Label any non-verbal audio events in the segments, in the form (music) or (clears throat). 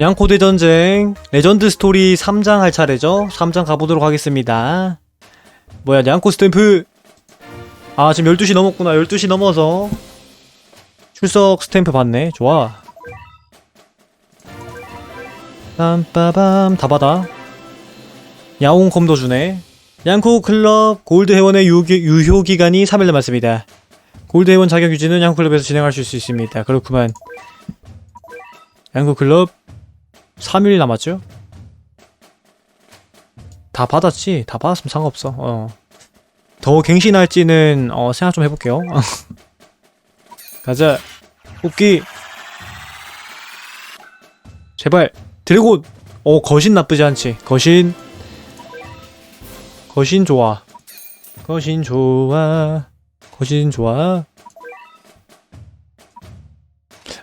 양코대 전쟁 레전드 스토리 3장 할 차례죠? 3장 가보도록 하겠습니다. 뭐야 양코 스탬프! 아 지금 12시 넘었구나. 12시 넘어서 출석 스탬프 받네. 좋아. 빰빠밤. 다 받아. 야옹컴도 주네. 양코 클럽 골드 회원의 유효, 기간이 3일 남았습니다. 골드 회원 자격 유지는 양코 클럽에서 진행할 수 있습니다. 그렇구만. 양코 클럽 3일 남았죠? 다 받았지? 다 받았으면 상관없어. 어. 더 갱신할지는 어, 생각 좀 해볼게요. (laughs) 가자. 뽑기. 제발. 드래곤. 어, 거신 나쁘지 않지. 거신. 거신 좋아. 거신 좋아. 거신 좋아.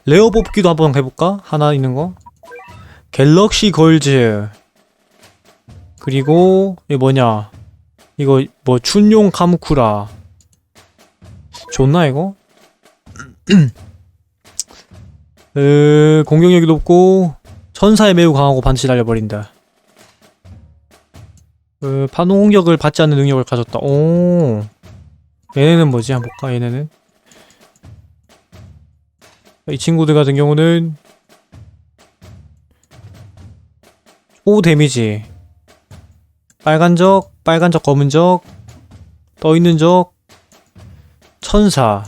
레어 뽑기도 한번 해볼까? 하나 있는 거? 갤럭시 걸즈. 그리고 이거 뭐냐? 이거 뭐 춘용 카무쿠라. 좋나 이거? (clears throat) 으, 공격력이 높고 천사에 매우 강하고 반드시 날려버린다. 으, 파동 공격을 받지 않는 능력을 가졌다. 오. 얘네는 뭐지? 한번 볼까? 얘네는? 이 친구들 같은 경우는 오 데미지. 빨간 적 빨간 적 검은 적 떠있는 적 천사.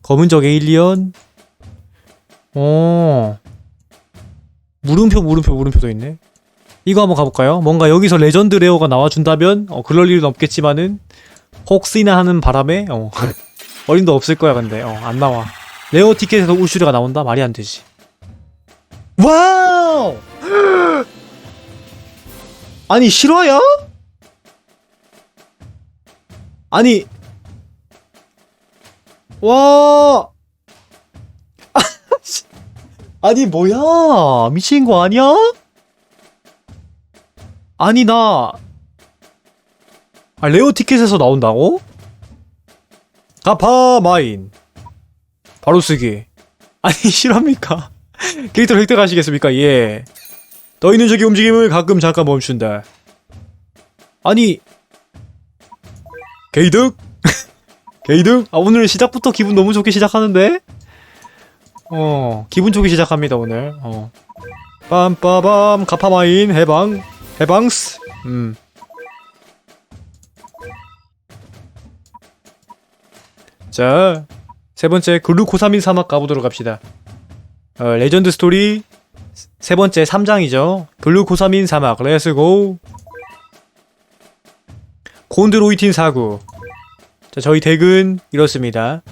검은 적 에일리언. 어. 물음표 물음표 물음표도 있네. 이거 한번 가볼까요? 뭔가 여기서 레전드 레어가 나와준다면 어, 그럴 일은 없겠지만은 혹시나 하는 바람에 어, (laughs) 어림도 없을 거야 근데. 어, 안 나와. 레어 티켓에서 우슈르가 나온다? 말이 안 되지. 와우 아니 실화야? 아니 와 (laughs) 아니 뭐야 미친 거 아니야? 아니 나 아, 레오 티켓에서 나온다고? 가파 마인 바로 쓰기 아니 (laughs) 실합니까? (laughs) 캐릭터를 획득하시겠습니까? 예 떠 있는 적의 움직임을 가끔 잠깐 멈춘다. 아니 게이득? 게이득? (laughs) 아 오늘 시작부터 기분 너무 좋게 시작하는데? 어 기분 좋게 시작합니다 오늘 어 빰빠밤 가파마인 해방 해방스 음 자, 세 번째 글루코사민 사막 가보도록 합시다. 어, 레전드 스토리 세 번째 3장이죠. 블루코사민 사막 레츠고 콘드로이틴 사구 자 저희 덱은 이렇습니다.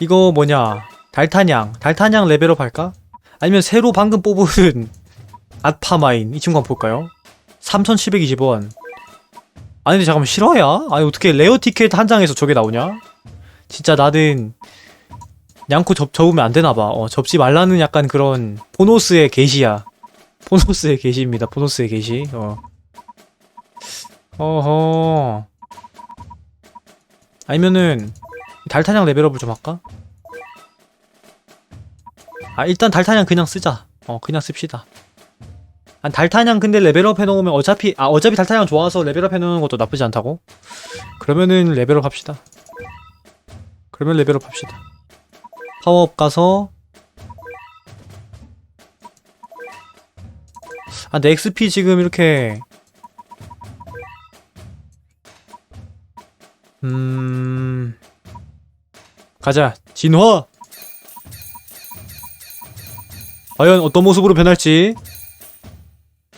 이거 뭐냐 달타냥 달타냥 레벨업 할까? 아니면 새로 방금 뽑은 (laughs) 아파마인 이 친구 한번 볼까요? 3720원 아니 근데 잠깐만 실화야? 아니 어떻게 레어 티켓 한 장에서 저게 나오냐? 진짜 나는 양코 접, 접으면 안 되나 봐. 어, 접지 말라는 약간 그런 포노스의 게시야. 포노스의 게시입니다. 포노스의 게시. 어. 어허. 아니면은 달타냥 레벨업을 좀 할까? 아 일단 달타냥 그냥 쓰자. 어 그냥 씁시다. 아, 달타냥 근데 레벨업 해놓으면 어차피 아 어차피 달타냥 좋아서 레벨업 해놓는 것도 나쁘지 않다고? 그러면은 레벨업 합시다. 그러면 레벨업 합시다. 파워업 가서. 아, 내 XP 지금 이렇게. 음. 가자. 진화! 과연 어떤 모습으로 변할지.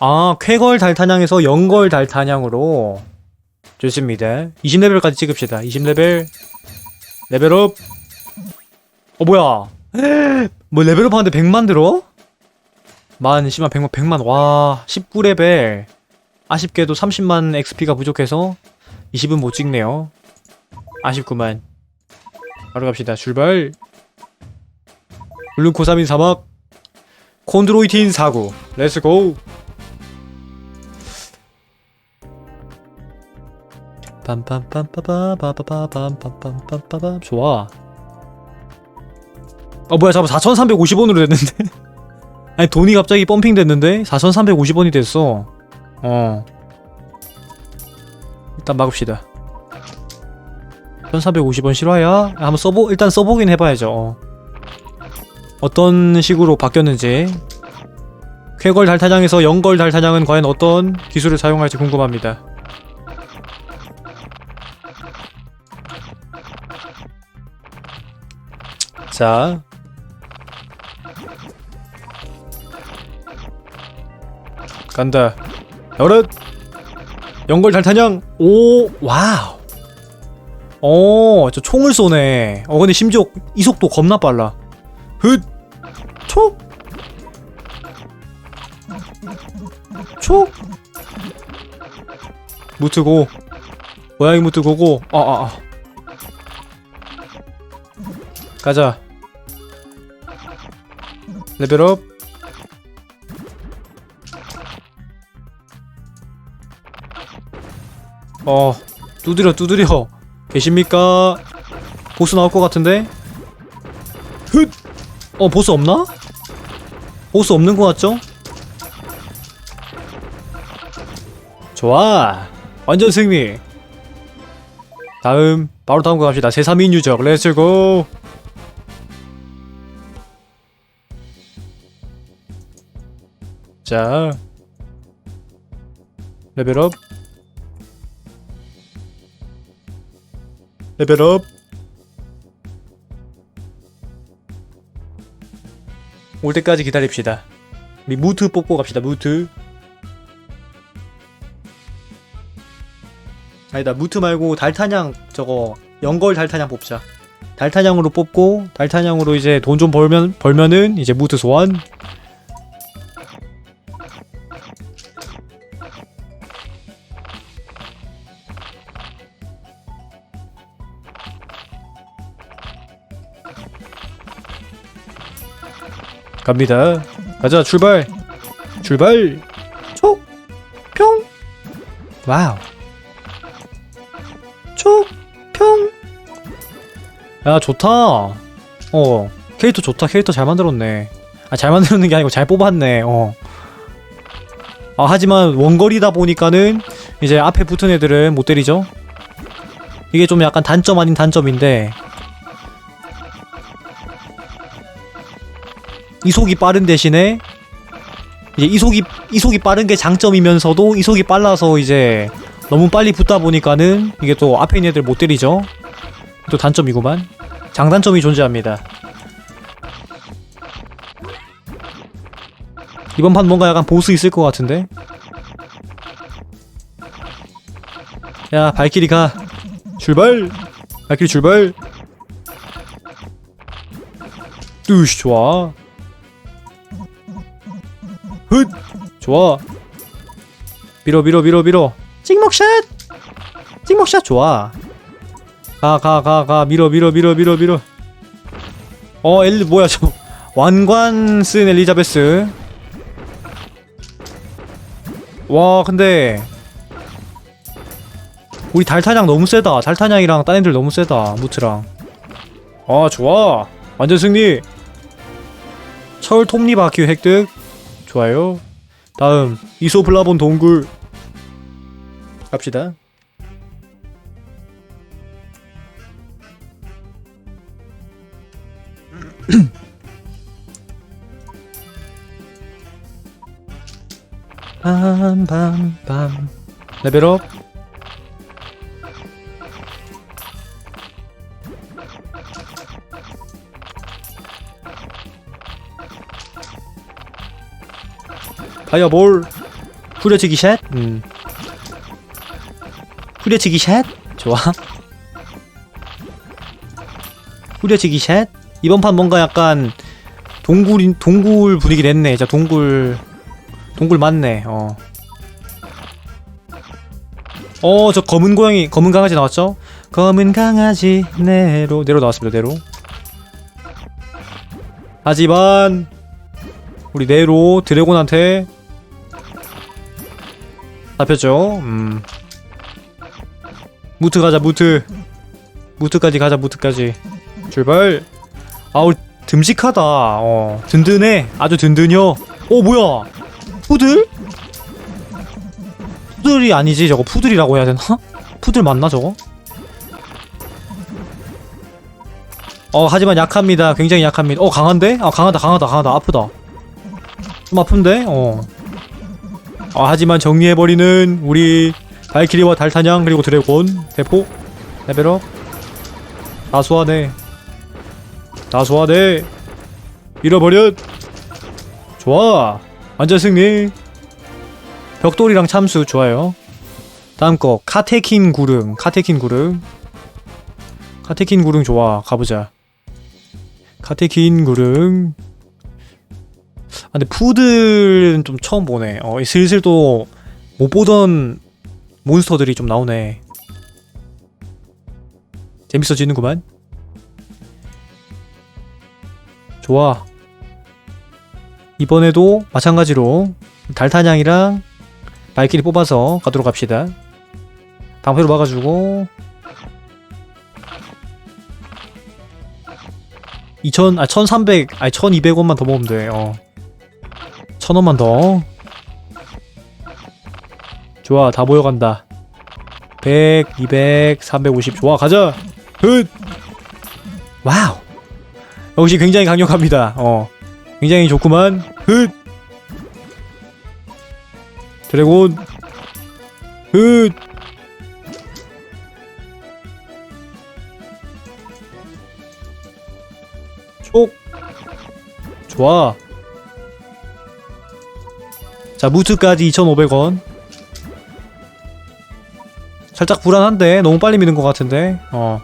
아 쾌걸 달타냥에서 영걸 달타냥으로. 좋습니다. 20레벨까지 찍읍시다. 20레벨. 레벨업 어 뭐야? (gasps) 뭐 레벨업 하는데 100만 들어? 만 10만 100만 100만. 와 19레벨. 아쉽게도 30만 XP가 부족해서 20은 못 찍네요. 아쉽구만. 바로 갑시다. 출발. 블루코사민 사막. 콘드로이틴 사구. 렛츠고 빰빰빰빠바바바바빰빰빰빰빰빰. 좋아 어 뭐야 잠깐 4350원으로 됐는데 (laughs) 아니 돈이 갑자기 펌핑 됐는데 4,350원이 됐어. 어. 일단 막읍시다. 1,450원 실화야? 한번 써보 일단 써보긴 해봐야죠. 어. 어떤 식으로 바뀌었는지. 쾌걸 달타장에서 영걸 달타장은 과연 어떤 기술을 사용할지 궁금합니다. 자. 간다. 여럿! 영걸 달타냥! 오, 와우! 어, 저 총을 쏘네. 어, 근데 심지어 이 속도 겁나 빨라. 흣! 촉! 촉! 무트고. 고양이 무트고고. 아, 아, 아. 가자. 레벨업. 어, 두드려, 두드려. 계십니까? 보스 나올 것 같은데? 훗! 어, 보스 없나? 보스 없는 것 같죠? 좋아. 완전 승리. 다음, 바로 다음 거 갑시다. 세3인 유적, 렛츠고! 자. 레벨업. 레벨업. 올 때까지 기다립시다. 우리 무트 뽑고 갑시다. 무트. 아니다. 무트 말고 달타냥 저거 연걸 달타냥 뽑자. 달타냥으로 뽑고 달타냥으로 이제 돈 좀 벌면 벌면은 이제 무트 소환. 갑니다. 가자, 출발! 출발! 촉! 평! 와우. 촉! 평! 야, 좋다. 어, 캐릭터 좋다. 캐릭터 잘 만들었네. 아, 잘 만들었는 게 아니고 잘 뽑았네. 어. 아, 하지만 원거리다 보니까는 이제 앞에 붙은 애들은 못 때리죠? 이게 좀 약간 단점 아닌 단점인데 이속이 빠른 대신에 이제 이속이 이속이 빠른 게 장점이면서도 이속이 빨라서 이제 너무 빨리 붙다 보니까는 이게 또 앞에 있는 애들 못 때리죠. 또 단점이구만. 장단점이 존재합니다. 이번 판 뭔가 약간 보스 있을 것 같은데. 야 발키리 가. 출발. 발키리 출발. 으쉬 좋아. 좋아. 밀어, 밀어, 밀어, 밀어. 찍먹샷! 찍먹샷 좋아. 가, 가, 가, 가. 밀어, 밀어, 밀어, 밀어, 밀어. 어, 엘, 뭐야, 저. 완관 쓴 엘리자베스. 와, 근데. 우리 달타냥 너무 세다. 달타냥이랑 딴 애들 너무 세다. 무트랑. 아, 좋아. 완전 승리. 철 톱니바퀴 획득. 좋아요. 다음 이소플라본 동굴. 갑시다. (clears throat) 밤밤밤. 레벨업 파이어볼 후려치기 샷? 음. 후려치기 샷? 좋아. 후려치기 샷? 이번 판 뭔가 약간 동굴 동굴 분위기 냈네. 자 동굴 동굴 맞네. 어. 어, 저 검은 고양이, 검은 강아지 나왔죠? 검은 강아지, 네로, 네로 나왔습니다, 네로. 하지만, 우리 네로 드래곤한테 잡혔죠? 음. 무트 가자, 무트. 무트까지 가자, 무트까지. 출발. 아우, 듬직하다. 어, 든든해. 아주 든든혀. 어 뭐야 푸들? 푸들이 아니지 저거 푸들이라고 해야 되나? 푸들 맞나 저거? 어 하지만 약합니다 굉장히 약합니다 어 강한데? 아 강하다 강하다 강하다 아프다 좀 아픈데? 어 아, 하지만 정리해버리는 우리 발키리와 달타냥 그리고 드래곤 대포 레벨업. 다 소화돼 다 소화돼 잃어버렸. 좋아. 완전 승리. 벽돌이랑 참수. 좋아요. 다음 거 카테킨 구릉 카테킨 구릉 카테킨 구릉 좋아. 가보자. 카테킨 구릉 아 근데 푸들은 좀 처음 보네. 어 슬슬 또 못 보던 몬스터들이 좀 나오네. 재밌어지는구만. 좋아. 이번에도 마찬가지로 달타냥이랑 발길이 뽑아서 가도록 합시다. 방패로 막아주고 2000, 아 1300, 아니 1200원만 더 모으면 돼, 어 1000원만 더. 좋아, 다 모여간다. 100, 200, 350 좋아, 가자. 굿! 와우. 역시 굉장히 강력합니다, 어. 굉장히 좋구만. 굿! 드래곤. 굿! 촉! 좋아 자 무트까지 2,500원 살짝 불안한데 너무 빨리 미는 것 같은데 어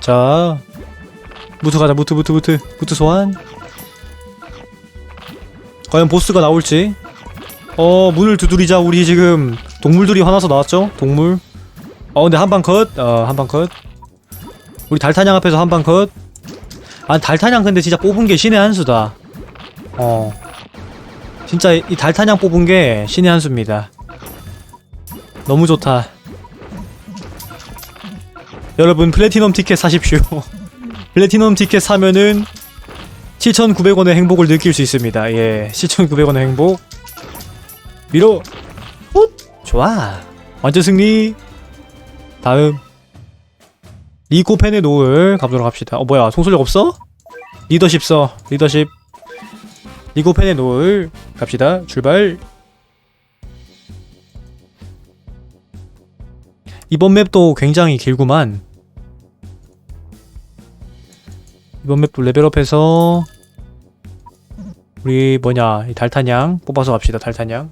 자, 무트 가자, 무트, 무트, 무트, 무트 소환. 과연 보스가 나올지. 어, 문을 두드리자. 우리 지금 동물들이 화나서 나왔죠? 동물. 어, 근데 한 방 컷. 어, 한 방 컷. 우리 달타냥 앞에서 한 방 컷. 아, 달타냥 근데 진짜 뽑은 게 신의 한 수다. 어. 진짜 이 달타냥 뽑은 게 신의 한 수입니다. 너무 좋다. 여러분 플래티넘 티켓 사십시오. (laughs) 플래티넘 티켓 사면은 7,900원의 행복을 느낄 수 있습니다. 예, 7,900원의 행복. 밀어. 훗! 좋아. 완전 승리. 다음. 리코펜의 노을 가보도록 합시다. 어, 뭐야, 송술력 없어? 리더십 써. 리더십. 리코펜의 노을 갑시다. 출발. 이번 맵도 굉장히 길구만. 이번 맵도 레벨업해서 우리 뭐냐 이 달타냥 뽑아서 갑시다 달타냥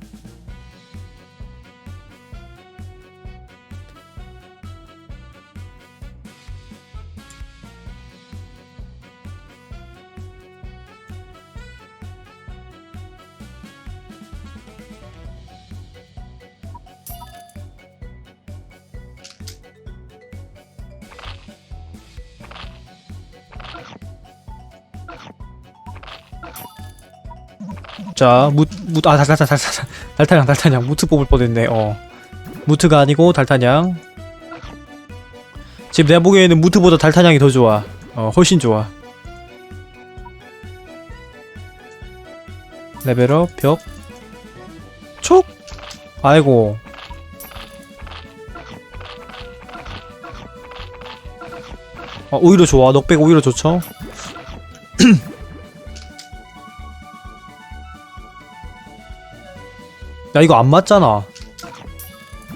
자, 무, 무, 아, 달, 달, 달, 달, 달, 달타냥, 달타냥. 무트 뽑을 뻔했네, 어. 무트가 아니고 달타냥. 지금 내가 보기에는 무트보다 달타냥이 더 좋아. 어, 훨씬 좋아. 레벨업, 벽. 촉! 아이고. 어, 오히려 좋아. 넉백 오히려 좋죠? (clears throat) 야 이거 안 맞잖아.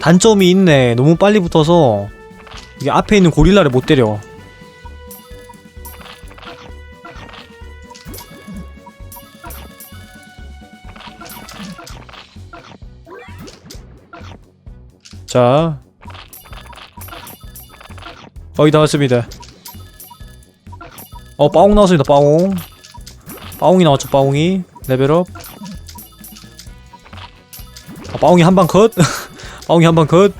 단점이 있네. 너무 빨리 붙어서 이게 앞에 있는 고릴라를 못 때려. 자. 거의 다 왔습니다. 어 빠옹 나왔습니다 빠옹. 빠옹이 나왔죠 빠옹이. 레벨업. 아, 빠옹이 한 방 컷. (laughs) 빠옹이 한 방 컷.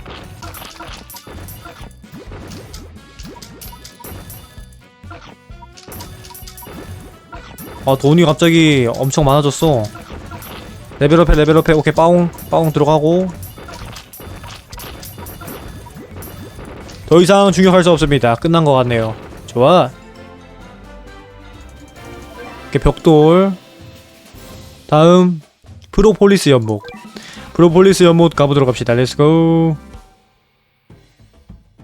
아 돈이 갑자기 엄청 많아졌어. 레벨업해 레벨업해 오케이 빠옹 빠옹 들어가고 더 이상 중격할 수 없습니다. 끝난 것 같네요. 좋아. 이렇게 벽돌 다음 프로폴리스 연못 프로폴리스 연못 가보도록 합시다. 렛츠고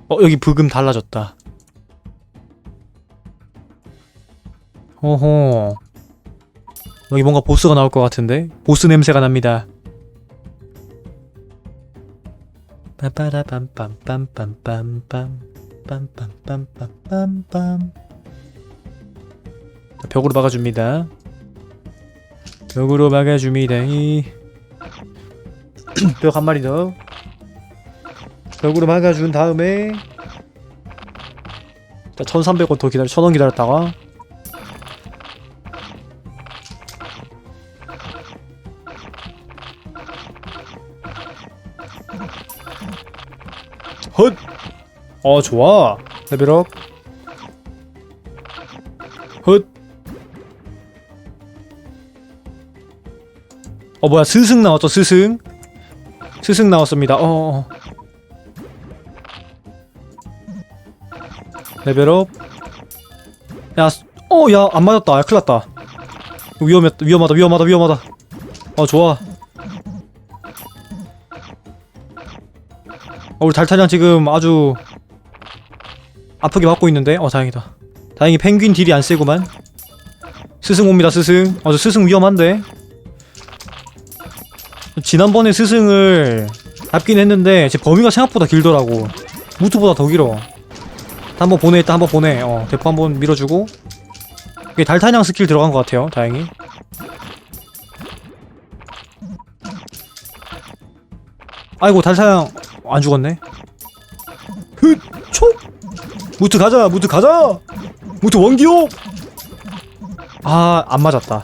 어 여기 브금 달라졌다. 어허. 여기 뭔가 보스가 나올 것 같은데? 보스 냄새가 납니다. 빰빠라빰빰빰빰빰빰 빰빰빰빰빰빰 자, 벽으로 막아줍니다. 벽으로 막아줍니다 벽 한 마리 더. 벽으로 막아준 다음에 자 1300원 더 기다려 1000원 기다렸다가. 헛! 어 좋아. 레벨업. 헛! 어 뭐야 스승 나왔죠 스승 스승 나왔습니다. 어, 어 레벨업. 야 어 야 안 맞았다. 야 큰일 났다. 위험했 위험하다 위험하다 위험하다. 어 좋아. 어, 우리 달타냥 지금 아주 아프게 맞고 있는데? 어 다행이다. 다행히 펭귄 딜이 안 세구만. 스승 옵니다 스승. 어 저 스승 위험한데 지난번에 스승을 잡긴 했는데 제 범위가 생각보다 길더라고. 무트보다 더 길어. 한번 보내 일단 한번 보내. 어 대포 한번 밀어주고. 이게 달타냥 스킬 들어간 것 같아요 다행히. 아이고 달타냥 안 죽었네. 흑초! 무트 가자 무트 가자! 무트 원기호! 아안 맞았다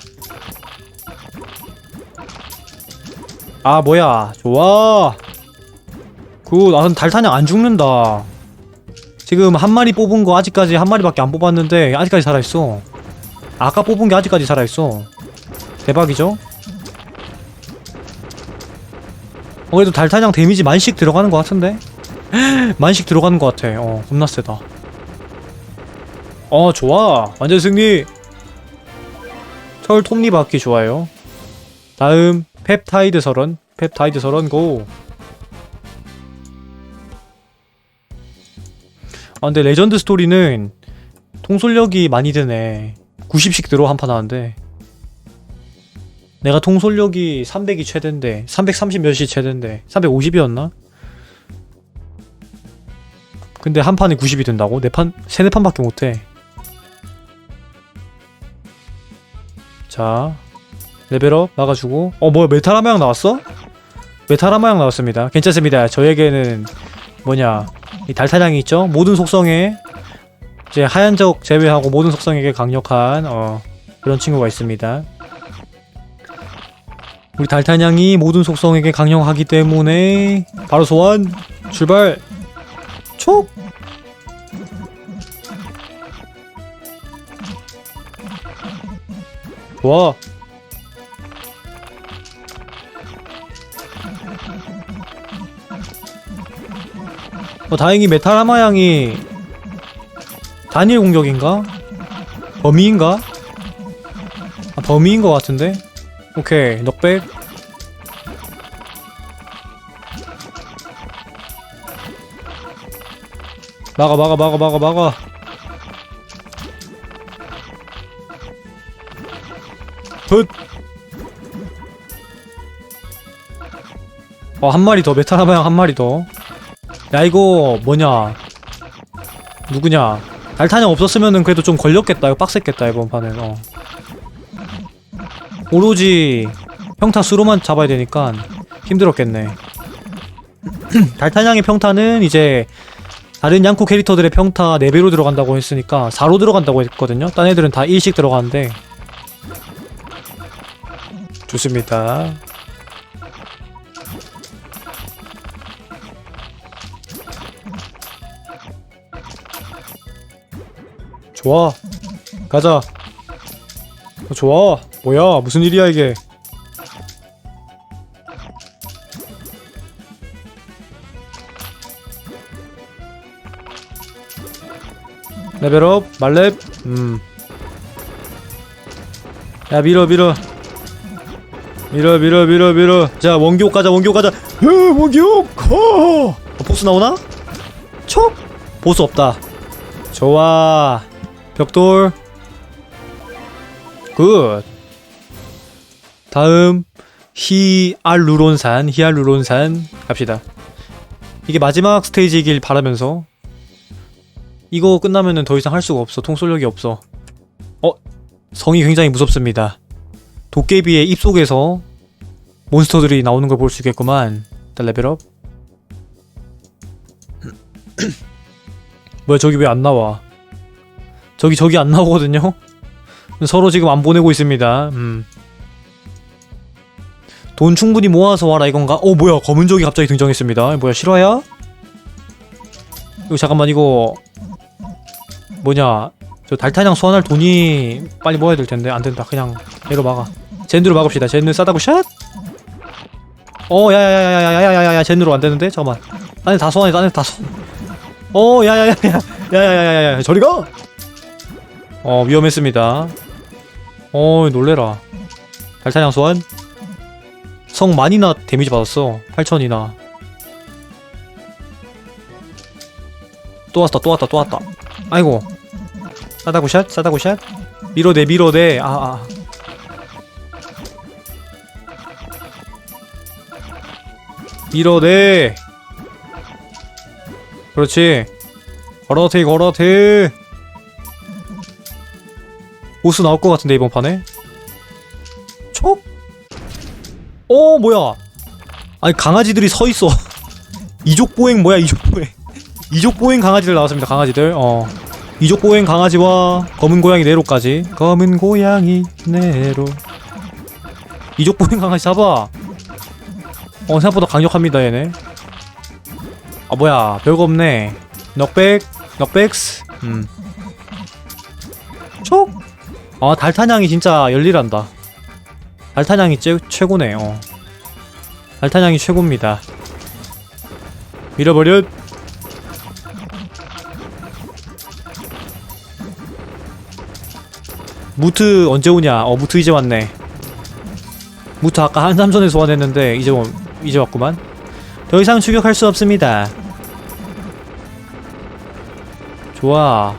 아 뭐야. 좋아. 굿. 아, 달타냥 안 죽는다. 지금 한 마리 뽑은 거 아직까지 한 마리밖에 안 뽑았는데 아직까지 살아있어. 아까 뽑은 게 아직까지 살아있어. 대박이죠? 어 그래도 달타냥 데미지 만씩 들어가는 것 같은데? (gasps) 만씩 들어가는 것 같아. 어 겁나 세다. 어 좋아. 완전 승리. 철 톱니바퀴 좋아요. 다음 펩타이드 설원 펩타이드 설원 고. 아 근데 레전드 스토리는 통솔력이 많이 드네. 90씩 들어 한 판 하는데. 내가 통솔력이 300이 최대인데 330 몇이 최대인데 350이었나? 근데 한 판에 90이 된다고? 네 판, 세네 판밖에 못해. 자 레벨업 막아주고. 어 뭐야 메타라마양 나왔어? 메타라마양 나왔습니다. 괜찮습니다. 저에게는 뭐냐 이 달타냥이 있죠? 모든 속성에 이제 하얀적 제외하고 모든 속성에게 강력한 어 그런 친구가 있습니다. 우리 달타냥이 모든 속성에게 강력하기 때문에 바로 소환 출발 촉! 좋아 어, 다행히 메탈하마 양이 단일 공격인가? 범위인가? 아, 범위인 것 같은데? 오케이, 넉백. 막아, 막아, 막아, 막아, 막아. 굿! 어, 한 마리 더, 메탈하마 양 한 마리 더. 야 이거 뭐냐? 누구냐? 달타냥 없었으면은 그래도 좀 걸렸겠다. 이거 빡셌겠다 이번 판은 어. 오로지 평타 수로만 잡아야 되니까 힘들었겠네. (clears throat) 달타냥의 평타는 이제 다른 양코 캐릭터들의 평타 4배로 들어간다고 했으니까 4로 들어간다고 했거든요. 딴 애들은 다 1씩 들어가는데 좋습니다 좋아. 가자. 어, 좋아. 뭐야? 무슨 일이야 이게? 레벨업 말렙 음. 야 밀어 밀어. 밀어 밀어 밀어 밀어. 자 원기옥 가자 원기옥 가자. 으 원기옥 가 어, 보스 나오나? 촉 보스 없다. 좋아 벽돌. 굿. 다음 히알루론산 히알루론산 갑시다. 이게 마지막 스테이지이길 바라면서 이거 끝나면은 더 이상 할 수가 없어. 통솔력이 없어. 어 성이 굉장히 무섭습니다. 도깨비의 입속에서 몬스터들이 나오는 걸 볼 수 있겠구만. 일단 레벨업 뭐야 저기 왜 안 나와 저기 저기 안 나오거든요 서로 지금 안 보내고 있습니다 음. 돈 충분히 모아서 와라 이건가? 어 뭐야 검은 적이 갑자기 등장했습니다 뭐야 실화야? 이거 잠깐만 이거 뭐냐 저 달타냥 소환할 돈이 빨리 모아야 될 텐데 안 된다 그냥 얘로 막아 젠드로 막읍시다 젠드 싸다고 샷? 어 야야야야야야야야야 젠드로 안 되는데 잠깐만 안에 다 소환해 안에 다 소환 어 야야야야 야야야야야 저리 가! 어 위험했습니다. 어 놀래라. 달타냥 소환? 성 많이나 데미지 받았어. 8천이나. 또 왔다 또 왔다 또 왔다. 아이고. 싸다구 샷 싸다구 샷? 밀어내 밀어내 아, 아. 밀어내 그렇지. 걸어대 걸어대 보스 나올 것 같은데 이번 판에? 촉? 어 뭐야? 아니 강아지들이 서 있어. (laughs) 이족 보행 뭐야 이족 보행? (laughs) 이족 보행 강아지들 나왔습니다 강아지들. 어. 이족 보행 강아지와 검은 고양이 네로까지. 검은 고양이 네로. 이족 보행 강아지 잡아. 어 생각보다 강력합니다 얘네. 아 뭐야 별거 없네. 넉백 넉백스? 음. 촉? 아 달타냥이 진짜 열일한다. 달타냥이 최, 최고네 어. 달타냥이 최고입니다. 밀어버려. 무트 언제 오냐? 어 무트 이제 왔네. 무트 아까 한삼선에 소환했는데 이제 온- 이제 왔구만. 더 이상 추격할 수 없습니다. 좋아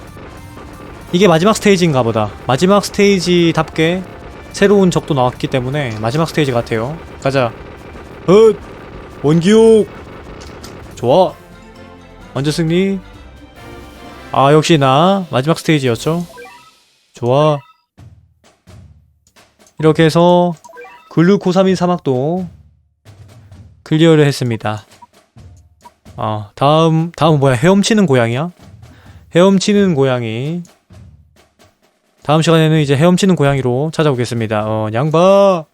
이게 마지막 스테이지인가 보다. 마지막 스테이지답게 새로운 적도 나왔기 때문에 마지막 스테이지 같아요. 가자. 헛! 원기옥! 좋아. 완전 승리. 아 역시 나 마지막 스테이지였죠? 좋아. 이렇게 해서 글루코사민 사막도 클리어를 했습니다. 아 다음 다음 뭐야? 헤엄치는 고양이야? 헤엄치는 고양이 다음 시간에는 이제 헤엄치는 고양이로 찾아오겠습니다. 어 양바